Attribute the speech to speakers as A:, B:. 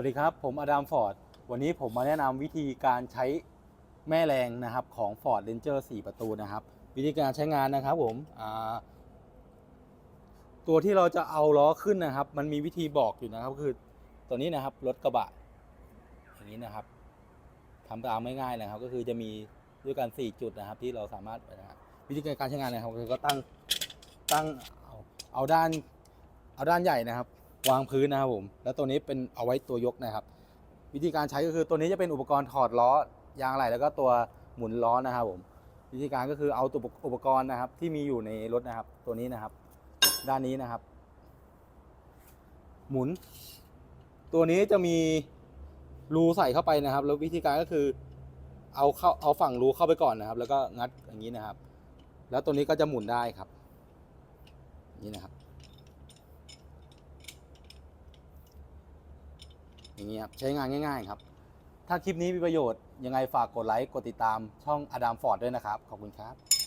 A: วัสดีครับ ผมอดัมฟอร์ด วันนี้ผมมาแนะนำวิธีการใช้แม่แรงนะครับของ Ford Ranger 4 ประตูนะครับ วิธีการใช้งานนะครับผมตัวที่เราจะเอาล้อขึ้นนะครับ มันมีวิธีบอกอยู่นะครับคือตัวนี้นะครับรถกระบะ อย่างนี้นะครับทำตามง่ายๆนะครับ ก็คือจะมีด้วยกัน 4 จุดนะครับ ที่เราสามารถนะครับวิธีการใช้งานนะครับคือก็ตั้งตั้งเอาเอาด้านเอาด้านใหญ่นะครับ วางพื้นนะครับผม แล้วตัวนี้เป็นเอาไว้ตัวยกนะครับ วิธีการใช้ก็คือตัวนี้จะเป็นอุปกรณ์ถอดล้อยางอะไหล่แล้วก็ตัวหมุนล้อนะครับผม วิธีการก็คือเอาตัวอุปกรณ์นะครับ ที่มีอยู่ในรถนะครับ ตัวนี้นะครับ ด้านนี้นะครับ หมุน ตัวนี้จะมีรูใส่เข้าไปนะครับ แล้ววิธีการก็คือ เอาเข้าเอาฝั่งรูเข้าไปก่อนนะครับ แล้วก็งัดอย่างนี้นะครับ แล้วตัวนี้ก็จะหมุนได้ครับ นี้นะครับ อย่างนี้ครับใช้งานง่ายๆครับ ถ้าคลิปนี้มีประโยชน์ยังไงฝากกดไลค์กดติดตามช่องอดัมฟอร์ดด้วยนะครับ ขอบคุณครับ